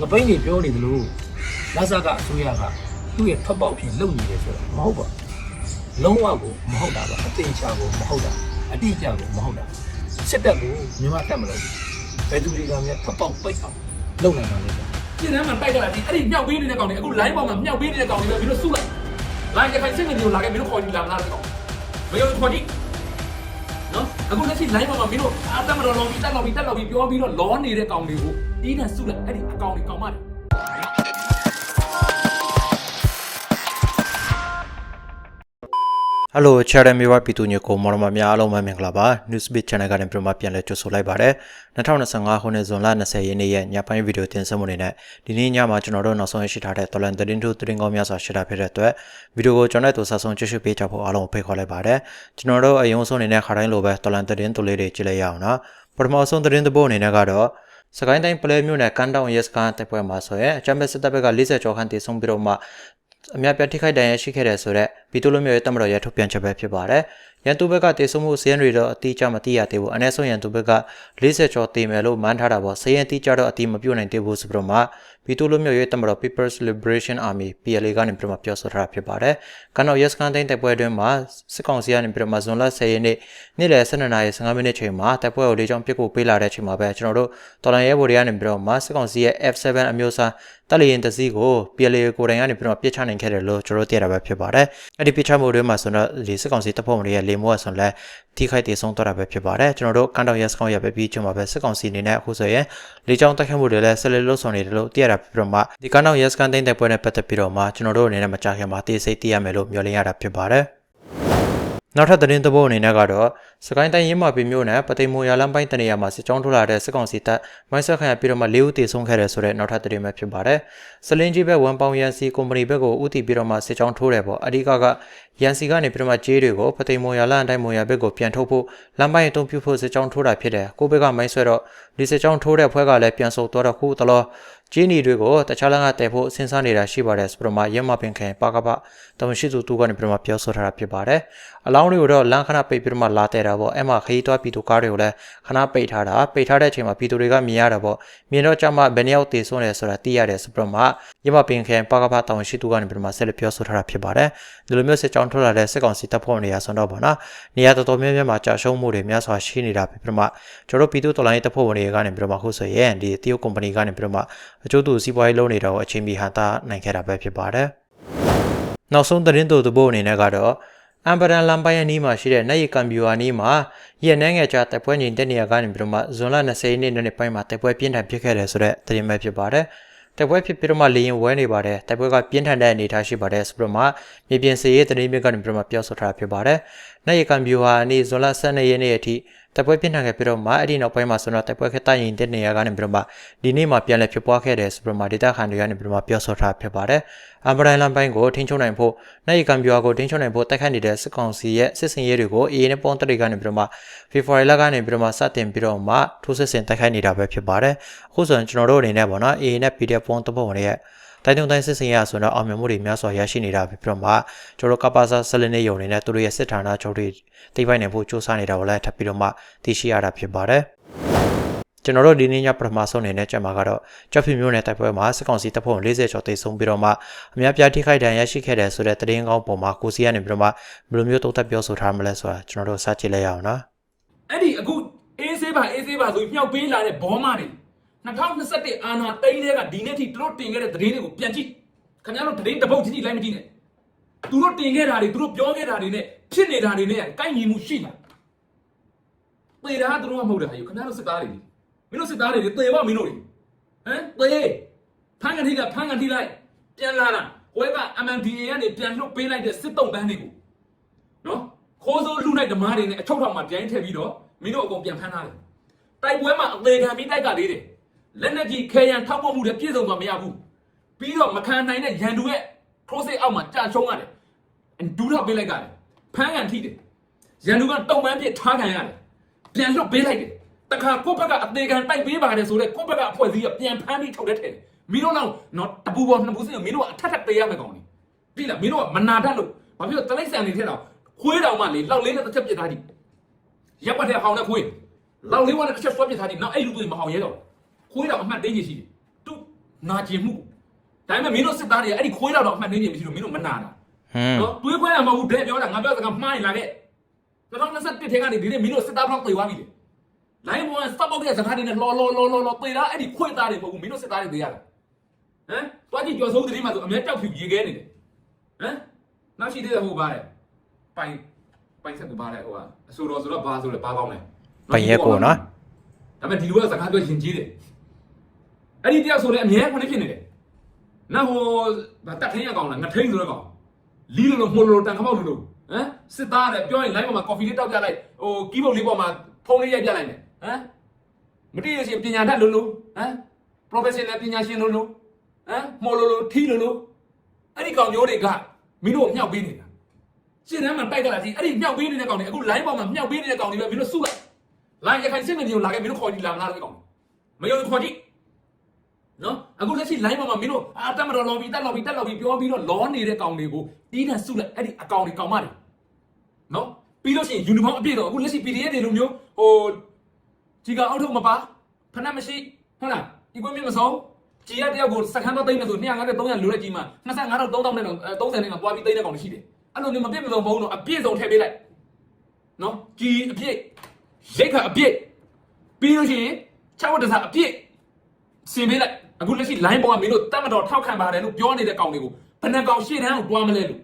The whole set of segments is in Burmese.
ငပိန်းတွေပြောနေသလိုလက်ဆကအစိုးရကသူ့ရဲ့ထွက်ပေါက်ဖြစ်လုပ်နေတယ်ဆိုတော့မဟုတ်ပါဘူးလုံးဝကိုမဟုတ်တာပါအသိချာကိုမဟုတ်တာအတိအကျကိုမဟုတ်တာစစ်တပ်ကိုမြန်မာတက်မလို့ဘယ်သူတွေကများထွက်ပေါက်ပိတ်အောင်လုပ်နိုင်မှာလဲပြင်ထဲမှာတိုက်ကြတာဒီအဲ့ဒီမြောက်ပေးနေတဲ့ကောင်တွေအခု line ပေါ်မှာမြောက်ပေးနေတဲ့ကောင်တွေပဲမင်းတို့စုလိုက် line ရခိုင်စစ်နေတွေကိုလာခဲ့မင်းတို့ခေါ်ကြည့်လာမလားကောင်မယုံခေါ်ကြည့်နော် အခုလက်ရှိ line ပေါ်မှာမင်းတို့အာတမတော်လော်ပြီးတက်လော်ပြီးတက်လော်ပြီးပြောပြီးတော့လောနေတဲ့ကောင်တွေကိုတီးနဲ့စုလိုက်အဲ့ဒီအကောင်တွေကောင်မတွေဟယ် လို Channel မြေဝပြည်သူညကိုမော်ရမများအားလုံးပဲမင်္ဂလာပါ Newsbeat Channel ကနေပြန်မှပြန်လဲကြိုဆိုလိုက်ပါရစေ2025ခုနှစ်ဇွန်လ20ရက်နေ့ရဲ့ညပိုင်းဗီဒီယိုတင်ဆက်မှုတွေနဲ့ဒီနေ့ညမှာကျွန်တော်တို့နောက်ဆုံးရရှိထားတဲ့တော်လန်သတင်းထုတ်သတင်းကောင်းများစွာရှင်းတာဖြစ်တဲ့အတွက်ဗီဒီယိုကိုကျွန်တော်တို့ဆက်ဆုံးကြည့်ရှုပေးကြဖို့အားလုံးကိုဖိတ်ခေါ်လိုက်ပါတယ်ကျွန်တော်တို့အယုံဆုံးအနေနဲ့ခါတိုင်းလိုပဲတော်လန်သတင်းတူလေးတွေကြည့်လိုက်ရအောင်နော်ပထမဆုံးသတင်းတစ်ပုဒ်အနေနဲ့ကတော့စကိုင်းတိုင်းပလဲမြို့နယ်ကန်တောင်ရဲစကန်တပ်ဖွဲ့မှာဆိုရင်အချမ်းဘက်စစ်တပ်ဘက်က40ကျော်ခန့်တည်ဆုံပြီးတော့မှအများပြထိခိုက်ဒဏ်ရာရှိခဲ့တယ်ဆိုတော့ဘီတိုလိုမျိုးရဲ့တမတော်ရဲ့ထုတ်ပြန်ချက်ပဲဖြစ်ပါတယ်။ရန်သူဘက်ကတည်ဆုံမှုစည်းရန်တွေတော့အတိအကျမသိရသေးဘူး။အနည်းဆုံးရန်သူဘက်က40ကျော်တည်မယ်လို့မှန်းထားတာပေါ့။စည်းရန်တိကျတော့အတိမပြုတ်နိုင်သေးဘူးဆိုပြီးတော့မှဘီတိုလိုမျိုးရဲ့တမတော် People's Liberation Army PLA ကနေပြီးတော့မှပြောဆိုထားတာဖြစ်ပါတယ်။ကန်တော်ရဲစကန်တိုင်းတိုက်ပွဲအတွင်းမှာစစ်ကောင်စီကနေပြီးတော့မှဇွန်လ10ရက်နေ့နေ့လယ်12နာရီ15မိနစ်ချိန်မှာတိုက်ပွဲကိုလေးချောင်းပြစ်ကိုပေးလာတဲ့အချိန်မှာပဲကျွန်တော်တို့တော်လန်ရဲဘော်တွေကနေပြီးတော့မှစစ်ကောင်စီရဲ့ F7 အမျိုးအစားတက်လျင်တစည်းကို PLA ကိုယ်တိုင်ကနေပြီးတော့ပြစ်ချနိုင်ခဲ့တယ်လို့ကျွန်တော်တို့သိရတာပဲဖြစ်ပါတယ်။အဲ့ဒီပြစ်ချမှုတွေမှာဆိုတော့ဒီစစ်ကောင်စီတပ်ဖွဲ့ဝင်တွေရဲ့လေမိုးအဆွန်လဲထိခိုက်ဒေဆုံးသွားတာပဲဖြစ်ပါတယ်။ကျွန်တော်တို့ကန်တောင်ရဲစကောင်ရပဲပြီးကျွန်မှာပဲစစ်ကောင်စီအနေနဲ့အခုဆိုရင်လေကြောင်းတိုက်ခိုက်မှုတွေလည်းဆက်လက်လှုပ်ဆောင်နေတယ်လို့သိရတာဖြစ်ပြီးတော့မှဒီကန်တောင်ရဲစကန်တိုင်းတဲ့ပွဲနဲ့ပတ်သက်ပြီးတော့မှကျွန်တော်တို့အနေနဲ့မကြခင်မှာတေးစိတ်သိရမယ်လို့မျှော်လင့်ရတာဖြစ်ပါတယ်။ နောက်ထပ်သတင်းသဘောအနေနဲ့ကတော့စကိုင်းတိုင်းရင်းမာပင်မြို့နယ်ပသိမ်မိုရလမ်းပိုင်းတနေရာမှာစစ်ကြောင်းထိုးလာတဲ့စစ်ကောင်စီတပ်မိုင်းဆက်ခံရပြီးတော့မှ၄ဦးတေဆုံးခဲ့တယ်ဆိုတဲ့နောက်ထပ်သတင်းပဲဖြစ်ပါတယ်။စလင်းကြီးဘက်ဝန်ပေါင်ရန်စီကုမ္ပဏီဘက်ကိုဦးတည်ပြီးတော့မှစစ်ကြောင်းထိုးတယ်ပေါ့။အဓိကကရန်စီကနေပြီးတော့မှကြေးတွေကိုပသိမ်မိုရလမ်းအတိုင်းမိုရဘက်ကိုပြန်ထုတ်ဖို့လမ်းပိုင်းအုံပြုဖို့စစ်ကြောင်းထိုးတာဖြစ်တယ်။ကိုဘက်ကမိုင်းဆွဲတော့ဒီစစ်ကြောင်းထိုးတဲ့ဖွဲ့ကလည်းပြန်ဆုတ်သွားတော့ခုတလော ကျင်းနီတွေကိုတခြားလမ်းကတည်ဖို့စဉ်းစားနေတာရှိပါတယ်ဆိုပြီးတော့မှရဲမပင်ခင်ပါကပတမရှိသူတူကနေပြီးတော့မှပြောဆိုထားတာဖြစ်ပါတယ်။အလောင်းတွေကိုတော့လမ်းခဏပိတ်ပြီးတော့မှလာတဲ့တာပေါ့။အဲ့မှာခရီးသွားပြည်သူကားတွေကိုလည်းခဏပိတ်ထားတာပိတ်ထားတဲ့အချိန်မှာပြည်သူတွေကမြင်ရတာပေါ့။မြင်တော့ကြမှာဘယ်နှယောက်တည်ဆုံးတယ်ဆိုတာသိရတယ်ဆိုပြီးတော့မှရဲမပင်ခင်ပါကပတမရှိသူကနေပြီးတော့မှဆက်လက်ပြောဆိုထားတာဖြစ်ပါတယ်။ဒီလိုမျိုးစစ်ကြောင်းထွက်လာတဲ့စစ်ကောင်စီတပ်ဖွဲ့တွေရာဆွန်တော့ပေါ့နော်။နေရာတော်တော်များများမှာကြာရှုံးမှုတွေများစွာရှိနေတာဖြစ်ပြီးတော့မှကျွန်တော်တို့ပြည်သူတော်လိုင်းတပ်ဖွဲ့ဝင်တွေကနေပြီးတော့မှခုဆိုရင်ဒီတရုတ်ကုမ္ပဏီကနေပြီးတော့မှအကျိုးတူစီးပွားရေးလုပ်နေတာကိုအချိန်မီဟန်တာနိုင်ခဲ့တာပဲဖြစ်ပါတယ်။နောက်ဆုံးသတင်းတို့သဘောအနေနဲ့ကတော့အမ်ဘရန်လမ်ပိုင်းရဲ့နီးမှာရှိတဲ့နိုင်ရီကမ်ပြူဟာနီးမှာရက်နှဲငယ်ကြာတပ်ပွဲငိန်တဲ့နေရာကနေပြီးတော့မှဇွန်လ20ရက်နေ့နေ့ပိုင်းမှာတပ်ပွဲပြင်းထန်ဖြစ်ခဲ့တယ်ဆိုတဲ့သတင်းပဲဖြစ်ပါတယ်။တိုက်ပွဲဖြစ်ပြီးတော့မှလေရင်ဝဲနေပါတယ်တိုက်ပွဲကပြင်းထန်တဲ့အနေအထားရှိပါတယ်ဆိုပြီးတော့မှမြေပြင်စရေးသတင်းမြစ်ကနေပြီးတော့မှပြောဆိုထားဖြစ်ပါတယ်။နိုင်ရီကမ်ပြူဟာနီးဇွန်လ12ရက်နေ့အထိ တိုက်ပွဲပြင်းထန်ခဲ့ပြီးတော့မှအဲ့ဒီနောက်ပိုင်းမှာဆိုတော့တိုက်ပွဲခက်တရင်တဲ့နေရာကနေပြီးတော့မှဒီနေ့မှာပြန်လည်ဖြစ်ပွားခဲ့တယ်ဆိုပြီးတော့မှဒေတာခန်တွေကနေပြီးတော့မှပြောဆိုထားဖြစ်ပါတယ်။အမ်ဘရန်လန်ပိုင်းကိုထိန်းချုပ်နိုင်ဖို့နိုင်ရီကမ်ပြူဟာကိုထိန်းချုပ်နိုင်ဖို့တိုက်ခိုက်နေတဲ့စစ်ကောင်စီရဲ့စစ်စင်ရေးတွေကိုအေးနဲ့ပုံတရိကနေပြီးတော့မှဖေဖော်ဝါရီလကနေပြီးတော့မှစတင်ပြီးတော့မှထိုးစစ်ဆင်တိုက်ခိုက်နေတာပဲဖြစ်ပါတယ်။အခုဆိုရင်ကျွန်တော်တို့အနေနဲ့ပေါ့နော်အေးနဲ့ PDF ပုံတပုံတွေရဲ့ တိုင်းတုံတိုင်းစစ်စင်ရဆိုတော့အောင်မြင်မှုတွေများစွာရရှိနေတာပဲပြီးတော့မှကျွန်တော်ကပ္ပါစာဆလင်းနေယုံနေနဲ့သူတို့ရဲ့စစ်ဌာနချုပ်တွေတိပိုက်နိုင်ဖို့စူးစမ်းနေတာကိုလည်းထပ်ပြီးတော့မှသိရှိရတာဖြစ်ပါတယ်ကျွန်တော်တို့ဒီနေ့ညပထမဆုံးအနေနဲ့ကြက်မှာကတော့ကြောက်ဖြူမျိုးနဲ့တိုက်ပွဲမှာစစ်ကောင်စီတပ်ဖွဲ့40ကျော်တိတ်ဆုံးပြီးတော့မှအများပြားထိခိုက်ဒဏ်ရရှိခဲ့တယ်ဆိုတဲ့သတင်းကောင်းပုံမှာကိုစီကနေပြီးတော့မှဘယ်လိုမျိုးတုံ့တက်ပြောဆိုထားမလဲဆိုတာကျွန်တော်တို့စကြည့်လိုက်ရအောင်နော်အဲ့ဒီအခုအေးဆေးပါအေးဆေးပါဆိုပြီးမြောက်ပေးလာတဲ့ဘောမတွေ 2021အာနာတိန်းတဲ့ကဒီနေ့ထိသူတို့တင်ခဲ့တဲ့သတင်းတွေကိုပြန်ကြည့်ခင်ဗျားတို့သတင်းတစ်ပုတ်ကြည့်ကြည့်လိုက်မကြည့်နဲ့သူတို့တင်ခဲ့တာတွေသူတို့ပြောခဲ့တာတွေနဲ့ဖြစ်နေတာတွေနဲ့ကိုက်ညီမှုရှိလားသေတာသူတို့ကမဟုတ်တာယူခင်ဗျားတို့စစ်သားတွေမင်းတို့စစ်သားတွေသေပါမင်းတို့တွေဟမ်သေဖန်ကန်ထိကဖန်ကန်ထိလိုက်ပြန်လာတာဟိုက MNDA ကနေပြန်လွတ်ပေးလိုက်တဲ့စစ်တုံးပန်းတွေကိုနော်ခိုးစိုးလူလိုက်ဓမားတွေနဲ့အချုပ်ထောင်မှာကြိုင်းထည့်ပြီးတော့မင်းတို့အကုန်ပြန်ဖမ်းထားတယ်တိုက်ပွဲမှာအသေးခံပြီးတိုက်ကလေးတွေ လက်နက်ကြီးခဲရန်ထောက်ပံ့မှုတွေပြည့်စုံသွားမရဘူးပြီးတော့မခံနိုင်တဲ့ရန်သူရဲ့ process အောက်မှာကြာရှုံးရတယ်ဒူးတော့ပေးလိုက်ရတယ်ဖမ်းကန်ထိတယ်ရန်သူကတုံပန်းပြစ်ထားခံရတယ်ပြန်လွတ်ပေးလိုက်တယ်တခါကိုယ့်ဘက်ကအသေးခံတိုက်ပေးပါတယ်ဆိုတော့ကိုယ့်ဘက်ကအဖွဲစည်းကပြန်ဖမ်းပြီးထုတ်တဲ့ထဲတယ်မင်းတို့တော့တော့တပူပေါ်နှစ်ပူစင်းမင်းတို့ကအထက်ထက်ပေးရမယ်ကောင်လေပြီလားမင်းတို့ကမနာတတ်လို့ဘာဖြစ်လို့တလိမ့်ဆန်နေထဲတော့ခွေးတောင်မှလေလောက်လေးနဲ့တစ်ချက်ပြစ်ထားသည်ရပ်ပတ်တဲ့ဟောင်းနဲ့ခွေးလောက်လေးဝါနဲ့တစ်ချက်ဆွဲပြစ်ထားသည်နောက်အဲ့လူတွေမဟောင်ရဲတော့ ခွေးတောင်အမှတ်သိကြီးရှိတယ်သူနာကျင်မှုဒါပေမဲ့မင်းတို့စစ်သားတွေအဲ့ဒီခွေးတော့တော့အမှတ်နေနေမရှိလို့မင်းတို့မနာတာဟွန်းနော်တွေးခွဲရမှာဘူးတဲ့ပြောတာငါပြောစကားမှားရင်လာခဲ့2021ထဲကနေဒီနေ့မင်းတို့စစ်သားဘလောက်ပြေသွားပြီလေလိုင်းဘောကစပ်ပေါက်တဲ့စကားတွေနဲ့လော်လော်လော်လော်လော်ပြေတာအဲ့ဒီခွေးသားတွေမဟုတ်ဘူးမင်းတို့စစ်သားတွေပြေရတာဟမ်တွားကြည့်ကြော်စိုးတဲ့မှာဆိုအမြဲတောက်ဖြူရေခဲနေတယ်ဟမ်နောက်ရှိသေးတယ်ဟိုပါတယ်ပိုင်ပိုင်ဆက်ကူပါတယ်ဟိုကအဆိုတော်ဆိုတော့ဘာဆိုလဲဘာကောင်းလဲပိုင်ရက်ကိုနော်ဒါပေမဲ့ဒီလိုကစကားပြောရင်ကြီးတယ် အဲ့ဒီတယောက်ဆိုလည်းအမြဲခဏဖြစ်နေတယ်နောက်ဟိုဗာတက်ထင်းရကောင်လားငထိန်ဆိုတော့ကောင်လီလိုလိုမှုလိုလိုတန်ခမောက်လိုလိုဟမ်စစ်သားတဲ့ပြောရင် line ပေါ်မှာ coffee လေးတောက်ပြလိုက်ဟိုကီးဘုတ်လေးပေါ်မှာဖုန်းလေးရိုက်ပြလိုက်မယ်ဟမ်မတည့်ရရှင်ပညာတတ်လို့လို့ဟမ် professional ပညာရှင်လို့လို့ဟမ်မော်လိုလိုထီလိုလိုအဲ့ဒီကောင်မျိုးတွေကမင်းတို့ကိုမြောက်ပေးနေတာရှင်းတမ်းမှာတိုက်ကြတာကြီးအဲ့ဒီမြောက်ပေးနေတဲ့ကောင်တွေအခု line ပေါ်မှာမြောက်ပေးနေတဲ့ကောင်တွေပဲမင်းတို့စုလိုက်လာရခိုင်စစ်မြေပြင်ကိုလာခဲ့မင်းတို့ခေါ်ကြည့်လာမလားဒီကောင်မယုံခေါ်ကြည့် နော်အခုလက်ရှိ line ပေါ်မှာမင်းတို့အာတက်မတော် lobby တက် lobby တက် lobby ပြောပြီးတော့လောနေတဲ့ကောင်တွေကိုတီးတန်စုလိုက်အဲ့ဒီအကောင်တွေကောင်မတွေနော်ပြီးလို့ရှိရင် uniform အပြည့်တော့အခုလက်ရှိ PDF တွေလိုမျိုးဟိုကြီးကအောက်ထုတ်မပါဖနက်မရှိဟုတ်လားဒီကွင်းမြင့်မဆုံးကြီးရတယောက်ကိုစခန်းတော့သိမ်းနေဆို250 300လိုလက်ကြီးမှာ25တော့3000နဲ့တော့30နဲ့တော့ပွားပြီးသိမ်းတဲ့ကောင်တွေရှိတယ်အဲ့လိုမျိုးမပြည့်မစုံဘုံတော့အပြည့်စုံထည့်ပေးလိုက်နော်ကြီးအပြည့်ရိတ်ခါအပြည့်ပြီးလို့ရှိရင်6ဝတ်တစားအပြည့်စင်ပေးလိုက် အခုလက်ရှိ line ပေါ်ကမင်းတို့တတ်မတော်ထောက်ခံပါတယ်လို့ပြောနေတဲ့ကောင်တွေကိုဘယ်နှကောင်ရှေ့တန်းကိုတွားမလဲလို့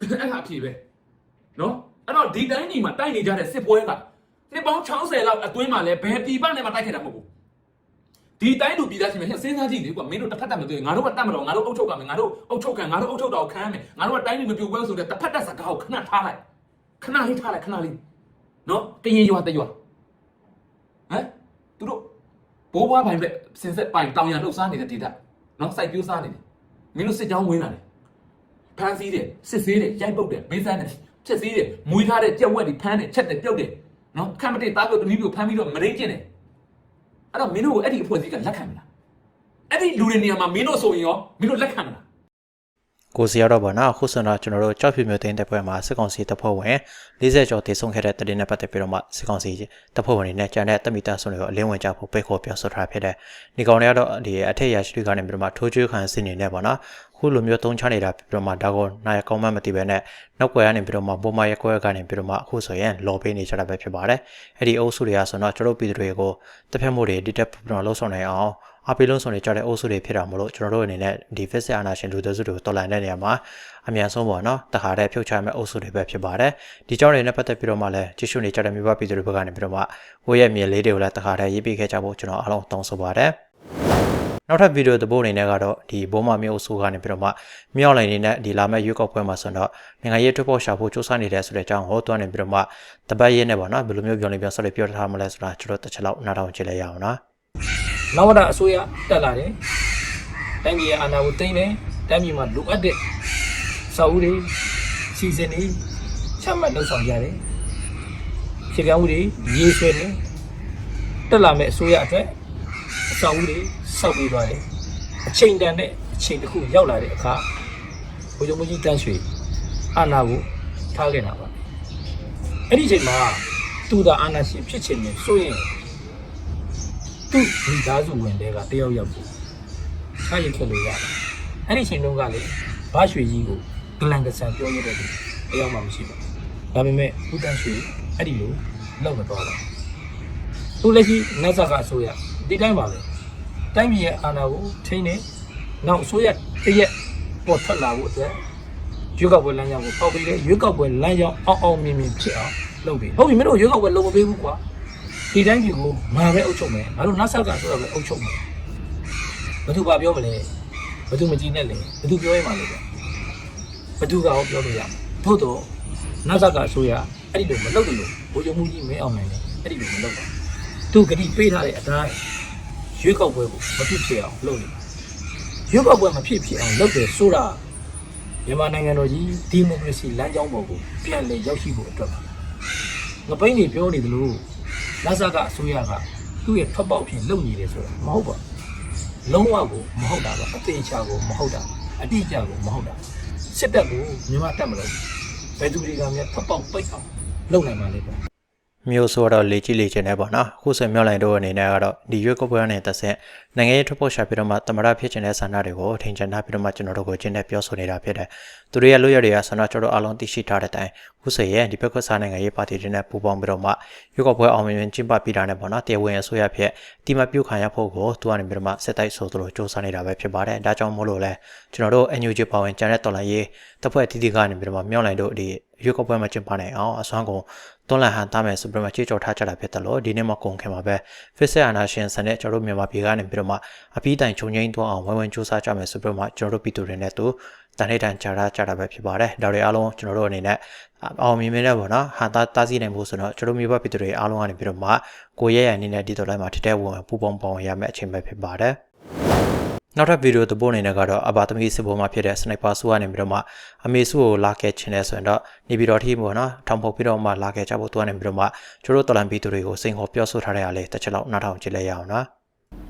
အဲ့ဒါအဖြစ်ပဲနော်အဲ့တော့ဒီတိုင်းညီမှာတိုက်နေကြတဲ့စစ်ပွဲကနှစ်ပေါင်း60လောက်အတွင်းမှာလဲဘယ်ပြည်ပနဲ့မှတိုက်ခဲ့တာမဟုတ်ဘူးဒီတိုင်းလူပြည်သားချင်းပဲစဉ်းစားကြည့်လေကွာမင်းတို့တစ်ဖက်တက်မတွေ့ငါတို့ကတတ်မတော်ငါတို့အုပ်ချုပ်ကမယ်ငါတို့အုပ်ချုပ်ခံငါတို့အုပ်ချုပ်တော်ခမ်းမယ်ငါတို့ကတိုင်းပြည်မပြိုကွဲဆိုတဲ့တစ်ဖက်တက်စကားကိုခဏထားလိုက်ခဏလေးထားလိုက်ခဏလေးနော်ကရင်ရွာတရွာဟမ်သူတို့ ဘိုးဘွားပိုင်ပဲစင်ဆက်ပိုင်တောင်ရလှုပ်ရှားနေတဲ့ဒေတာနော်စိုက်ပြိုးစားနေတယ်မင်းတို့စစ်ကြောင်းဝင်လာတယ်ဖမ်းဆီးတယ်စစ်ဆေးတယ်ရိုက်ပုတ်တယ်မေးစမ်းတယ်ချက်ဆေးတယ်မွေးထားတဲ့ကြက်ဝက်တွေဖမ်းတယ်ချက်တယ်ပြုတ်တယ်နော်ခမ်းမတိတားပြုတ်တနည်းပြုတ်ဖမ်းပြီးတော့မရင်းကျင်တယ်အဲ့တော့မင်းတို့ကိုအဲ့ဒီအဖွဲ့အစည်းကလက်ခံမလားအဲ့ဒီလူတွေနေရာမှာမင်းတို့ဆိုရင်ရောမင်းတို့လက်ခံမလား ကိုစီရတော့ဗောနော်အခုဆိုတော့ကျွန်တော်တို့ကြောက်ဖြူမျိုးတင်းတဲ့ပွဲမှာစစ်ကောင်စီတပ်ဖွဲ့ဝင်40ကျော်တည်ဆုံခဲ့တဲ့တရင်နဲ့ပတ်သက်ပြီးတော့မှစစ်ကောင်စီတပ်ဖွဲ့ဝင်တွေနဲ့ကြံတဲ့တမိသားစုတွေကိုအလင်းဝင်ကြဖို့ပိတ်ခေါ်ပြောဆိုထားဖြစ်တဲ့ဒီကောင်တွေကတော့ဒီအထက်ရရှိတွေကနေပြီးတော့မှထိုးကျွေးခံစစ်နေနေဗောနော်ခုလိုမျိုးသုံးချနေတာပြီးတော့မှဒါကိုနိုင်ကောင်းမှမသိပဲနဲ့နောက်ွယ်ကနေပြီးတော့မှဘုံမရက်ကွဲကနေပြီးတော့မှအခုဆိုရင်လော်ပေးနေကြတာပဲဖြစ်ပါတယ်အဲ့ဒီအုပ်စုတွေကဆိုတော့ကျွန်တော်ပြည်သူတွေကိုတစ်ဖက်မှုတွေဒီတက်ပြီးတော့လှုပ်ဆောင်နိုင်အောင် အပီလုံးဆောင်နေကြတဲ့အုပ်စုတွေဖြစ်တာမလို့ကျွန်တော်တို့အနေနဲ့ဒီ face အာနာရှင်လူသားစုတွေကိုတော်လှန်တဲ့နေရာမှာအမြန်ဆုံးပေါ့နော်တခါတည်းဖြုတ်ချမဲ့အုပ်စုတွေပဲဖြစ်ပါတယ်ဒီကြောင့်တွေနဲ့ပတ်သက်ပြီးတော့မှလည်းကြည့်ရှုနေကြတဲ့မိဘပြည်သူတွေဘက်ကနေပြီးတော့မှဝေးရဲ့မြေလေးတွေကိုလည်းတခါတည်းရေးပေးခဲ့ကြဖို့ကျွန်တော်အားလုံးတောင်းဆိုပါတယ်နောက်ထပ်ဗီဒီယိုသဘောအနေနဲ့ကတော့ဒီဘုံမမျိုးအုပ်စုကနေပြီးတော့မှမြောက်လိုင်းနေနဲ့ဒီလာမဲ့ရွေးကောက်ပွဲမှာဆိုတော့နိုင်ငံရေးထွက်ပေါ်ရှာဖို့စူးစမ်းနေတဲ့ဆိုတဲ့အကြောင်းဟောတွန်းနေပြီးတော့မှတပတ်ရဲနဲ့ပေါ့နော်ဘယ်လိုမျိုးပြောနေပြောဆက်လက်ပြောထားမလဲဆိုတာကျွန်တော်တစ်ချက်လောက်နားထောင်ကြည့်လိုက်ရအောင်နော် နောက်ဝဒအစိုးရတက်လာတယ်တိုင်းပြည်ရဲ့အာဏာကိုသိမ်းတယ်တိုင်းပြည်မှာလိုအပ်တဲ့စာအုပ်တွေစီစဉ်တွေချမှတ်လုပ်ဆောင်ကြတယ်ခေပြောင်းမှုတွေရေးဆွဲနေတက်လာမဲ့အစိုးရအတွက်အစာအုပ်တွေစောက်ပြီးသွားတယ်အချိန်တန်တဲ့အချိန်တစ်ခုရောက်လာတဲ့အခါဘုရားမကြီးတန်းရွှေအာဏာကိုထားခဲ့တာပါအဲ့ဒီအချိန်မှာသူသာအာဏာရှင်ဖြစ်ချင်တယ်ဆိုရင် သူ့မိသားစုဝင်တွေကတယောက်ယောက်ကိုထားရခဲ့လို့ရတယ်။အဲ့ဒီချိန်တုန်းကလေဘာရွှေကြီးကိုဂလန်ကဆန်ပြောရတဲ့လူတယောက်မှမရှိပါဘူး။ဒါပေမဲ့ဦးတန်းရွှေအဲ့ဒီလိုလောက်မသွားပါဘူး။သူလက်ရှိနတ်ဇာကအစိုးရဒီတိုင်းပါပဲ။တိုင်းပြည်ရဲ့အာဏာကိုထိန်းနေနောက်အစိုးရတရက်ပေါ်ထွက်လာဖို့အတွက်ရွေးကောက်ပွဲလမ်းကြောင်းကိုပေါက်ပေးတယ်ရွေးကောက်ပွဲလမ်းကြောင်းအောက်အောက်မြင်မြင်ဖြစ်အောင်လုပ်တယ်။ဟုတ်ပြီမင်းတို့ရွေးကောက်ပွဲလုပ်မပေးဘူးကွာ။ ဒီတိုင်းပြည်ကိုငါပဲအုပ်ချုပ်မယ်ငါတို့နတ်ဆက်ကဆိုတော့ပဲအုပ်ချုပ်မယ်ဘသူကပြောမလဲဘသူမကြည့်နဲ့လဲဘသူပြောရမှာလဲဘသူကရောပြောလို့ရမှာထို့တော့နတ်ဆက်ကဆိုရအဲ့ဒီလိုမလုပ်တယ်လို့ဘိုးချုပ်မှုကြီးမင်းအောင်နိုင်တယ်အဲ့ဒီလိုမလုပ်ပါသူဂတိပေးထားတဲ့အတိုင်းရွေးကောက်ပွဲကိုမဖြစ်ဖြစ်အောင်လုပ်နေရွေးကောက်ပွဲမဖြစ်ဖြစ်အောင်လုပ်တယ်ဆိုတာမြန်မာနိုင်ငံတော်ကြီးဒီမိုကရေစီလမ်းကြောင်းပေါ်ကိုပြန်လည်ရောက်ရှိဖို့အတွက်ပါငပိန်းနေပြောနေတယ်လို့ လက်စကအစိုးရကသူ့ရဲ့ထွက်ပေါက်ဖြစ်လုပ်နေတယ်ဆိုတာမဟုတ်ပါဘူးလုံးဝကိုမဟုတ်တာပါအသေးချာကိုမဟုတ်တာအတိအကျကိုမဟုတ်တာစစ်တပ်ကိုမြန်မာတက်မလို့ဘယ်သူတွေကများထွက်ပေါက်ပိတ်အောင်လုပ်နိုင်မှာလဲပေါ့မျိုးဆိုတော့လေကြည့်လေချင်တယ်ပေါ့နော်အခုဆိုမြောက်လိုင်းတို့အနေနဲ့ကတော့ဒီရွေးကောက်ပွဲနဲ့တက်ဆက် နိုင်ငံရေးထွက်ပေါ်ရှာပြီးတော့မှတမရဖြစ်ချင်တဲ့ဆန္ဒတွေကိုထင်ချင်ထားပြီးတော့မှကျွန်တော်တို့ကိုကျင်းတဲ့ပြောဆိုနေတာဖြစ်တယ်သူတို့ရဲ့လွတ်ရတွေကဆန္ဒကျွန်တော်တို့အားလုံးသိရှိထားတဲ့အတိုင်းခုဆိုရင်ဒီဘက်ကစားနိုင်ငံရေးပါတီတွေနဲ့ပူးပေါင်းပြီးတော့မှရွေးကောက်ပွဲအောင်မြင်မြင်ကျင်းပပြီးတာနဲ့ပေါ့နော်တရားဝင်အစိုးရဖြစ်ဒီမှာပြုတ်ခံရဖို့ကိုသူကနေပြီးတော့မှစစ်တိုက်ဆိုသလိုစ조사နေတာပဲဖြစ်ပါတယ်ဒါကြောင့်မို့လို့လဲကျွန်တော်တို့ NUG ပါဝင်ကျန်တဲ့တော်လှန်ရေးတပ်ဖွဲ့အသီးသီးကနေပြီးတော့မှမြောက်လိုက်တို့ဒီရွေးကောက်ပွဲမှာကျင်းပနိုင်အောင်အစွမ်းကုန်တွန်းလှန်ဟန်သားမယ်ဆိုပြီးတော့မှကြေကြော်ထားကြတာဖြစ်တယ်လို့ဒီနေ့မှကုန်ခင်မှာပဲ Fixed အာနာရှင်ဆန်တဲ့ကျွန်တော်တို့မြန်မာပြည်ကနေပြီးတော့မှအပြီးတိုင်ခြုံငိမ့်သွားအောင်ဝိုင်းဝန်းစူးစမ်းကြမယ်ဆိုပြီးတော့မှကျွန်တော်တို့ပြည်သူတွေနဲ့တူတန်ထိုင်တန်ကြားရကြတာပဲဖြစ်ပါတယ်ဒါတွေအားလုံးကျွန်တော်တို့အနေနဲ့အောင်မြင်မြင်နဲ့ပေါ့နော်ဟာတာတားစီနိုင်ဖို့ဆိုတော့ကျွန်တော်မျိုးဘပြည်သူတွေအားလုံးကနေပြီးတော့မှကိုရရအနေနဲ့ဒီတော်လိုက်မှာထက်တဲ့ဝင်ပူပေါင်းပေါင်းရမယ့်အချိန်ပဲဖြစ်ပါတယ်နောက်ထပ်ဗီဒီယိုသဘောအနေနဲ့ကတော့အဘာသမီးစစ်ဘောမှာဖြစ်တဲ့စနိုက်ပါဆူကနေပြီးတော့မှအမေစုကိုလာခဲ့ခြင်းလဲဆိုရင်တော့နေပြီးတော့ထိပေါ့နော်ထောင်ဖို့ပြီးတော့မှလာခဲ့ကြဖို့သူကနေပြီးတော့မှကျတို့တော်လန်ပြည်သူတွေကိုစိန်ခေါ်ပြောဆိုထားတဲ့အားလေးတစ်ချက်လောက်နားထောင်ကြည့်လိုက်ရအောင်နော်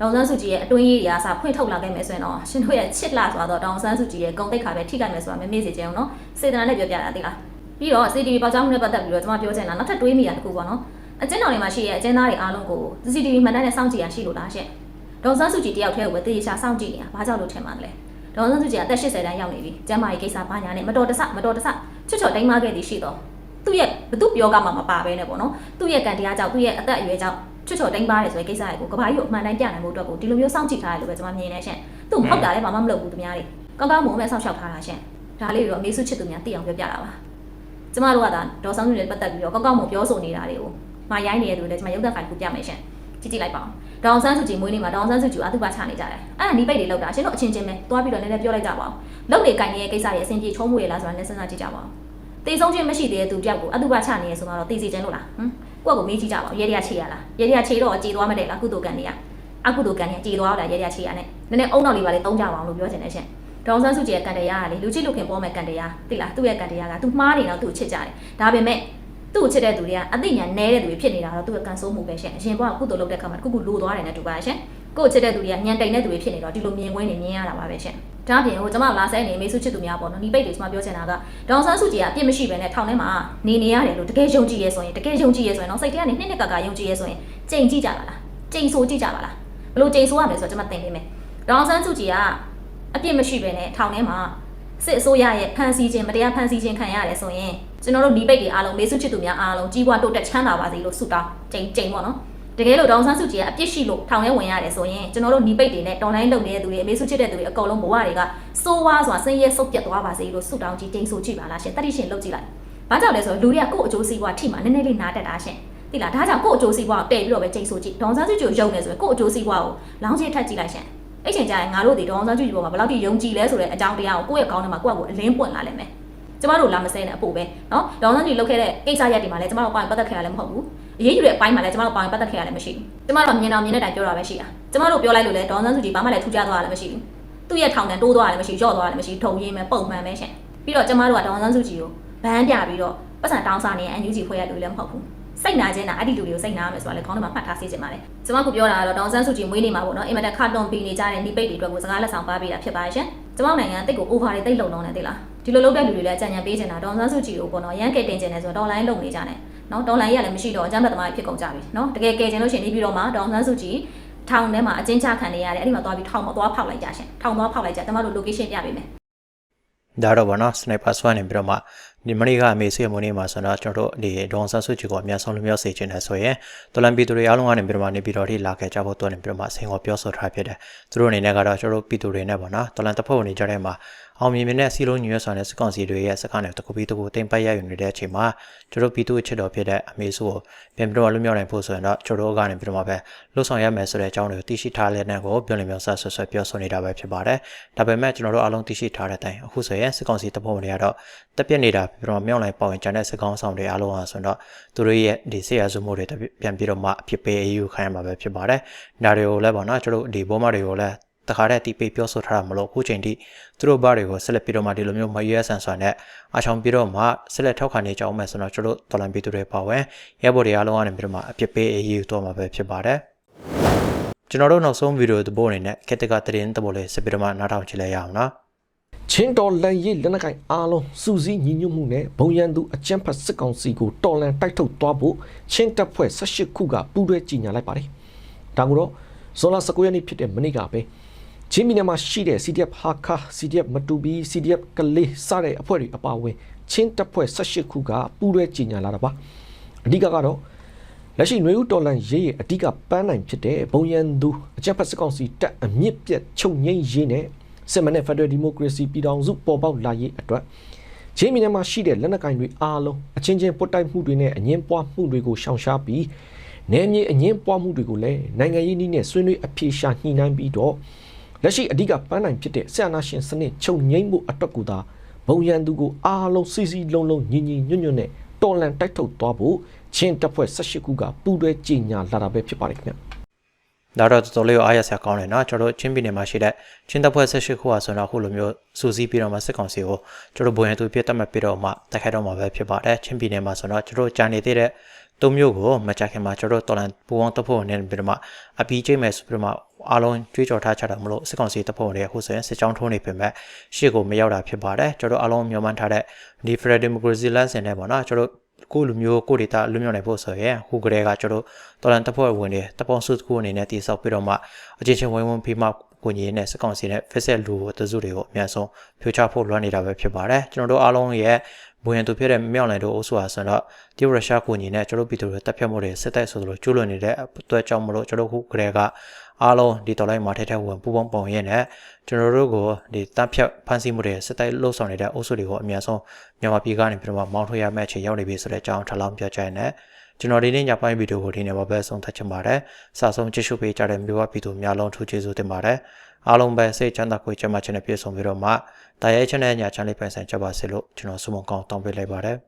ဒေါန်ဆန်းစုကြည်ရဲ့အတွင်းရေးတွေအစားဖွင့်ထုတ်လာခဲ့မယ်ဆိုရင်တော့ရှင်တို့ရဲ့ချစ်လာဆိုတော့ဒေါန်ဆန်းစုကြည်ရဲ့ဂုံတိတ်ခါပဲထိခိုက်မယ်ဆိုတာမမေ့စေချင်အောင်နော်စေတနာနဲ့ပြောပြတာသိလားပြီးတော့ CCTV ပေါက်ကြားမှုနဲ့ပတ်သက်ပြီးတော့ကျွန်မပြောချင်တာနောက်ထပ်တွေးမိတာတစ်ခုပေါ့နော်အကျဉ်းတော်တွေမှာရှိရဲ့အကျဉ်းသားတွေအားလုံးကို CCTV မှန်တမ်းနဲ့စောင့်ကြည့်ရရှိလို့လားရှင်ဒေါန်ဆန်းစုကြည်တယောက်တည်းကိုပဲတေချာစောင့်ကြည့်နေတာဘာကြောင့်လို့ထင်ပါလဲဒေါန်ဆန်းစုကြည်ကအသက်80တန်းရောက်နေပြီကျမ်းမာရေးကိစ္စဘာညာနဲ့မတော်တဆမတော်တဆချွတ်ချော်တိုင်းမာခဲ့သည်ရှိတော့သူ့ရဲ့ဘသူပြောကမှမပါဘဲနဲ့ပေါ့နော်သူ့ရဲ့ကံတရားကြောင့်သူ့ရဲ့အသက်အရွယ်ကြောင့် ချွတ်ချော်တိုင်းပါတယ်ဆိုတဲ့ကိစ္စတွေကိုကဘာကြီးကိုအမှန်တိုင်းပြနိုင်မှုအတွက်ကိုဒီလိုမျိုးစောင့်ကြည့်ထားတယ်လို့ပဲကျွန်မမြင်နေရှင်သူ့မဟုတ်တာလည်းဘာမှမလုပ်ဘူးသူများတွေကောင်းကောင်းမွန်မဲ့စောင့်ရှောက်ထားတာရှင်ဒါလေးတွေတော့အမေစုချစ်သူများသိအောင်ပြောပြတာပါကျမတို့ကဒါဒေါ်ဆောင်စုနဲ့ပတ်သက်ပြီးတော့ကောင်းကောင်းမွန်ပြောဆိုနေတာတွေကိုမရိုင်းနေတယ်လို့လည်းကျွန်မရုပ်သံဖိုင်ကိုပြမယ်ရှင်ကြည့်ကြည့်လိုက်ပါအောင်ဒေါအောင်ဆန်းစုကြည်မွေးနေ့မှာဒေါအောင်ဆန်းစုကြည်အတုပါချနေကြတယ်အဲ့ဒါနီးပိတ်တွေလောက်တာရှင်တို့အချင်းချင်းပဲသွားပြီးတော့လည်းလည်းပြောလိုက်ကြပါအောင်လုံနေကင်နေတဲ့ကိစ္စတွေအဆင်ပြေချုံးမှုရလားဆိုတာလည်းစဉ်းစားကြည့်ကြပါအောင်တေဆုံးချင်းမရှိသေးတဲ့သူတယောက်ကိုအတုပါချနေရဆိုတော့တေစီချင်းလို့လားဟမ် ကိုယ့်ကိုမေးကြည့်ကြပါဦးရဲရချေရလားရဲရချေတော့ကြေသွားမတဲ့လားကုသိုလ်ကံတွေကအကုသိုလ်ကံတွေကြေသွားတာရဲရချေရနဲ့နည်းနည်းအုံနောက်လေးပါလေတုံးကြပါအောင်လို့ပြောချင်တယ်ရှင်ဒေါအောင်ဆန်းစုကြည်ရဲ့ကံတရားကလေလူချစ်လူခင်ပေါ်မဲ့ကံတရားသိလားသူ့ရဲ့ကံတရားကသူမှားနေတော့သူ့ချစ်ကြတယ်ဒါပေမဲ့သူ့ကိုချစ်တဲ့သူတွေကအသိဉာဏ်နည်းတဲ့သူတွေဖြစ်နေတာတော့သူ့ရဲ့ကံဆိုးမှုပဲရှင်အရင်ဘကကုသိုလ်လုပ်တဲ့ခါမှာတစ်ခုခုလိုသွားတယ်နဲ့တူပါရှင် ကိုယ့်ကိုချစ်တဲ့သူတွေကညံတိန်တဲ့သူတွေဖြစ်နေတော့ဒီလိုမြင်ကွင်းနေမြင်ရတာပါပဲရှင်ဒါအပြင်ဟိုကျွန်မလာဆဲနေမေစုချစ်သူများပေါ့နော်ဒီပိတ်တွေကျွန်မပြောချင်တာကဒေါအောင်ဆန်းစုကြည်ကအပြစ်မရှိဘဲနဲ့ထောင်ထဲမှာနေနေရတယ်လို့တကယ်ယုံကြည်ရဲဆိုရင်တကယ်ယုံကြည်ရဲဆိုရင်တော့စိတ်ထဲကနေနှစ်နှစ်ကကယုံကြည်ရဲဆိုရင်ကြိမ်ကြည့်ကြပါလားကြိမ်ဆိုကြည့်ကြပါလားဘယ်လိုကြိမ်ဆိုရမလဲဆိုတော့ကျွန်မသင်ပေးမယ်ဒေါအောင်ဆန်းစုကြည်ကအပြစ်မရှိဘဲနဲ့ထောင်ထဲမှာစစ်အစိုးရရဲ့ဖန်ဆီးခြင်းမတရားဖန်ဆီးခြင်းခံရတယ်ဆိုရင်ကျွန်တော်တို့ဒီပိတ်တွေအားလုံးမေစုချစ်သူများအားလုံးကြီးပွားတိုးတက်ချမ်းသာပါစေလို့ဆုတောင်းကြိမ်ကြိမ်ပေါ့နော် တကယ်လို့ဒေါအောင်ဆန်းစုကြည်ကအပြစ်ရှိလို့ထောင်ထဲဝင်ရတယ်ဆိုရင်ကျွန်တော်တို့ဒီပိတ်တွေနဲ့တော်လိုင်းလုပ်နေတဲ့သူတွေအမေစုချစ်တဲ့သူတွေအကုန်လုံးဘဝတွေကစိုးဝါစွာဆင်းရဲဆုပ်ပြတ်သွားပါစေလို့ဆုတောင်းကြည့်ကြိမ်ဆိုကြည့်ပါလားရှင်တတိရှင်လုပ်ကြည့်လိုက်ဘာကြောင့်လဲဆိုတော့လူတွေကကိုယ့်အကျိုးစီးပွားထိမှနည်းနည်းလေးနားတက်တာရှင်သိလားဒါကြောင့်ကိုယ့်အကျိုးစီးပွားကိုတည်ပြီးတော့ပဲကြိမ်ဆိုကြည့်ဒေါအောင်ဆန်းစုကြည်ကိုယုံနေဆိုရင်ကိုယ့်အကျိုးစီးပွားကိုလောင်းချထက်ကြည့်လိုက်ရှင်အဲ့ချိန်ကျရင်ငါတို့ဒီဒေါအောင်ဆန်းစုကြည်ပေါ်မှာဘယ်လောက်ထိယုံကြည်လဲဆိုတဲ့အကြောင်းတရားကိုကိုယ့်ရဲ့ကောင်းထဲမှာကိုယ့်အကိုအလင်းပွင့်လာလိမ့်မယ် ကျမတို့လာမစဲနဲ့အဖို့ပဲနော်ဒေါသန်ကြီးလုတ်ခဲ့တဲ့ကိစ္စရက်တွေမှာလည်းကျမတို့ပါဝင်ပတ်သက်ခဲ့ရလည်းမဟုတ်ဘူးအရေးယူတဲ့အပိုင်းမှာလည်းကျမတို့ပါဝင်ပတ်သက်ခဲ့ရလည်းမရှိဘူးကျမတို့ကမြင်အောင်မြင်တဲ့အတိုင်းပြောတာပဲရှိတာကျမတို့ပြောလိုက်လို့လည်းဒေါသန်စုကြီးဘာမှလည်းထူးခြားသွားတာလည်းမရှိဘူးသူ့ရဲ့ထောင်ကန်တိုးသွားတာလည်းမရှိရော့သွားတာလည်းမရှိထုံရင်းပဲပုံမှန်ပဲရှင်ပြီးတော့ကျမတို့ကဒေါသန်စုကြီးကိုဗန်းပြပြီးတော့ပတ်စံတောင်းစားနေတဲ့အန်ယူဂျီဖွဲ့ရလို့လည်းမဟုတ်ဘူးစိတ်နာခြင်းတာအဲ့ဒီလူတွေကိုစိတ်နာရမယ်ဆိုတာလည်းခေါင်းထဲမှာမှတ်ထားစေချင်ပါတယ်။ကျွန်မကပြောတာကတော့ဒေါန်ဆန်းစုကြည်မွေးနေမှာပေါ့နော်။အင်မတန်ခါတွန်ပီနေကြတဲ့နိပိတ်တွေအတွက်ကိုစကားလက်ဆောင်ပါပေးတာဖြစ်ပါရဲ့ရှင်။ကျွန်မနိုင်ငံတိတ်ကို over တွေတိတ်လုံလုံးနေသေးလား။ ဒီလိုလုပ်တဲ့လူတွေလည်းအကြံဉာဏ်ပေးချင်တာဒေါန်ဆန်းစုကြည်ကိုပေါ့နော်။ရန်ကဲတင်ချင်တယ်ဆိုတော့ဒေါ်လိုင်းလုံနေကြတယ်။နော်ဒေါ်လိုင်းရလည်းမရှိတော့အကြမ်းဖက်သမားဖြစ်ကုန်ကြပြီ။နော်တကယ်ကယ်ချင်လို့ရှိရင်ဒီပြီးတော့မှဒေါန်ဆန်းစုကြည်ထောင်ထဲမှာအကျဉ်းချခံနေရတယ်အဲ့ဒီမှာသွားပြီးထောင်မှာသွားဖောက်လိုက်ကြရှင်ထောင်သွားဖောက်လိုက်ကြကျွန်တော်တို့ location ပြပေးမယ်ဒါတော့ဗောနော်စနိုက်ပါဆွမ်းနေပြီးတော့မှဒီမနေ့ကအမေဆွေမွေးနေ့မှာဆိုတော့ကျွန်တော်တို့ဒီဒေါန်ဆတ်ဆွချီကိုအများဆုံးလူမျိုးစေချင်တယ်ဆိုရင်တော်လန်ပီတူတွေအားလုံးကနေပြီးတော့မှနေပြီးတော့ထိလာခဲ့ကြဖို့တွန်းနေပြီးတော့မှဆင်ဟောပြောဆိုထားဖြစ်တယ်သူတို့အနေနဲ့ကတော့ကျွန်တော်တို့ပီတူတွေနဲ့ဗောနော်တော်လန်တပ်ဖွဲ့ဝင်တွေကြတဲ့မှာ အောင်မြင်မြင်နဲ့စီလုံးညွှန်ဆွမ်းတဲ့စကောင်စီတွေရဲ့စကားနဲ့တကူပြီးတကူတင်ပတ်ရယူနေတဲ့အချိန်မှာကျွန်တော်တို့ပီတူချစ်တော်ဖြစ်တဲ့အမေစုကိုပြန်ပြီးတော့လွတ်မြောက်နိုင်ဖို့ဆိုရင်တော့ကျွန်တော်တို့ကနေပြီးတော့မှပဲလှုပ်ဆောင်ရမယ်ဆိုတဲ့အကြောင်းတွေကိုသိရှိထားတဲ့နဲ့ကိုပြောလင်ပြောဆဆွဆွပြောဆိုနေတာပဲဖြစ်ပါတယ်ဒါပေမဲ့ကျွန်တော်တို့အားလုံးသိရှိထားတဲ့အတိုင်းအခုဆိုရင်စကောင်စီတပ်ဖွဲ့ဝင်တွေကတော့တက်ပြက်နေတာပြီးတော့မြောက်လိုက်ပေါ့ဝင်ကျန်တဲ့စကောင်းဆောင်တွေအားလုံးဟာဆိုတော့သူတို့ရဲ့ဒီဆေးရစုမှုတွေပြန်ပြီးတော့မှအဖြစ်ပေးအယူခံရမှာပဲဖြစ်ပါတယ်။ဒါတွေကိုလည်းပေါ့နော်ကျွန်တော်တို့ဒီဘောမတွေကိုလည်း တခါတည်းတီးပိတ်ပြောဆိုထားတာမလို့အခုချိန်ထိသူတို့ဘာတွေကိုဆက်လက်ပြီးတော့မှဒီလိုမျိုးမရွေးဆန်ဆွမ်းနဲ့အချောင်ပြီးတော့မှဆက်လက်ထောက်ခံနေကြအောင်မယ်ဆိုတော့ကျွန်တော်တို့တော်လန်ပြည်သူတွေပါဝင်ရဲဘော်တွေအားလုံးကနေပြီးတော့မှအဖြစ်ပေးအယူတော့မှာပဲဖြစ်ပါတယ်။ကျွန်တော်တို့နောက်ဆုံးဗီဒီယိုသဘောအနေနဲ့ကက်တကသတင်းသဘောလေးဆက်ပြီးတော့မှနားထောင်ကြည့်လိုက်ရအောင်နော်။ချင်းတော်လန်ရေးလက်နက်ကိုင်အားလုံးစူးစီးညီညွတ်မှုနဲ့ဘုံရန်သူအကြမ်းဖက်စစ်ကောင်စီကိုတော်လန်တိုက်ထုတ်သွားဖို့ချင်းတပ်ဖွဲ့18ခုကပူးတွဲကြီးညာလိုက်ပါတယ်။ဒါကိုတော့ဇွန်လ19ရက်နေ့ဖြစ်တဲ့မနေ့ကပဲ ချင်းပြည်နယ်မှာရှိတဲ့ CDF ဟာခါ CDF မတူဘီ CDF ကလေးစတဲ့အဖွဲ့တွေအပါအဝင်ချင်းတပ်ဖွဲ့18ခုကပူးတွဲကြီးညာလာတာပါအဓိကကတော့လက်ရှိຫນွေဦးတော်လန်ရေးရဲ့အဓိကပန်းနိုင်ဖြစ်တဲ့ဘုံရန်သူအကြက်ဖက်စစ်ကောင်စီတပ်အမြင့်ပြတ်ချုပ်ငိမ့်ရေးနဲ့စစ်မှန်တဲ့ Federal Democracy ပြည်ထောင်စုပေါ်ပေါက်လာရေးအတွက်ချင်းပြည်နယ်မှာရှိတဲ့လက်နက်ကင်တွေအားလုံးအချင်းချင်းပုတ်တိုက်မှုတွေနဲ့အငင်းပွားမှုတွေကိုရှောင်ရှားပြီးနယ်မြေအငင်းပွားမှုတွေကိုလည်းနိုင်ငံရေးနည်းနဲ့ဆွေးနွေးအပြေရှာညှိနှိုင်းပြီးတော့ လက်ရှိအဓိကပန်းနိုင်ဖြစ်တဲ့ဆရာနာရှင်စနစ်ချုပ်ငိမ့်မှုအတွက်ကိုသာဘုံရန်သူကိုအားလုံးစီစီလုံးလုံးညီညီညွတ်ညွတ်နဲ့တော်လန်တိုက်ထုတ်သွားဖို့ချင်းတပ်ဖွဲ့18ခုကပူးတွဲကြေညာလာတာပဲဖြစ်ပါတယ်ခင်ဗျ။ဒါတော့တော်တော်လေးအားရစရာကောင်းတယ်နော်ကျွန်တော်တို့ချင်းပြည်နယ်မှာရှိတဲ့ချင်းတပ်ဖွဲ့18ခုဟာဆိုတော့အခုလိုမျိုးစုစည်းပြီးတော့မှစစ်ကောင်စီကိုကျွန်တော်ဘုံရန်သူပြတ်တက်မှပြတော့မှတိုက်ခိုက်တော့မှာပဲဖြစ်ပါတယ်ချင်းပြည်နယ်မှာဆိုတော့ကျွန်တော်တို့ကြာနေသေးတဲ့ သုံးမျိုးကိုမကြခင်မှာကျွန်တော်တော်လန်ပူအောင်တပ်ဖို့နဲ့ပြီးတော့မှအပီးကျိတ်မယ်ဆိုပြီးတော့မှအားလုံးကြွေးကြော်ထားကြတာမလို့စစ်ကောင်စီတပ်ဖို့တွေအခုဆိုရင်စစ်ကြောင်းထိုးနေပြင်မဲ့ရှေ့ကိုမရောက်တာဖြစ်ပါတယ်ကျွန်တော်အားလုံးမျှော်မှန်းထားတဲ့ဒီ Federal Democracy လမ်းစဉ်နဲ့ပေါ့နော်ကျွန်တော်ကိုလူမျိုးကိုဒေတာလွတ်မြောက်နိုင်ဖို့ဆိုရင်ဟိုကလေးကကျွန်တော်တော်လန်တပ်ဖွဲ့ဝင်တွေတပ်ပေါင်းစုတစ်ခုအနေနဲ့တည်ဆောက်ပြီးတော့မှအချင်းချင်းဝိုင်းဝန်းဖိမှ ကိုကြီးနဲ့စကောင်စီနဲ့ဖက်ဆက်လူတစုတွေကိုအများဆုံးဖြိုချဖို့လွှမ်းနေတာပဲဖြစ်ပါတယ်ကျွန်တော်တို့အားလုံးရဲ့ဘွေရန်သူဖြစ်တဲ့မြောက်နိုင်တို့အုပ်စုဟာဆိုတော့တရုတ်ရုရှားကိုကြီးနဲ့ကျွန်တော်ပြည်သူတွေတပ်ဖြတ်မှုတွေစစ်တိုက်ဆိုသလိုကျူးလွန်နေတဲ့အတွက်ကြောင့်မလို့ကျွန်တော်ခုကလေးကအားလုံးဒီတော်လိုင်းမှာထဲထဲဝင်ပူပေါင်းပေါင်ရဲနဲ့ကျွန်တော်တို့ကိုဒီတပ်ဖြတ်ဖမ်းဆီးမှုတွေစစ်တိုက်လှုပ်ဆောင်နေတဲ့အုပ်စုတွေကိုအများဆုံးမြန်မာပြည်ကနေပြီးတော့မောင်းထုတ်ရမယ့်အခြေရောက်နေပြီဆိုတဲ့အကြောင်းထပ်လောင်းပြောကြရတဲ့ ကျွန်တော်ဒီနေ့ညပိုင်းဗီဒီယိုကိုဒီနေ့မှာပဲဆုံးသတ်ချင်ပါတယ်။စာဆုံးကြည့်ရှုပေးကြတဲ့မျိုးဝပြည်သူများလုံးထူးကျေးဇူးတင်ပါတယ်။အားလုံးပဲစိတ်ချမ်းသာကိုယ်ကျန်းမာခြင်းနဲ့ပြည့်စုံပြီးတော့မှတာရဲချမ်းတဲ့ညချမ်းလေးပိုင်ဆိုင်ကြပါစေလို့ကျွန်တော်ဆုမကောင်းတောင်းပေးလိုက်ပါတယ်။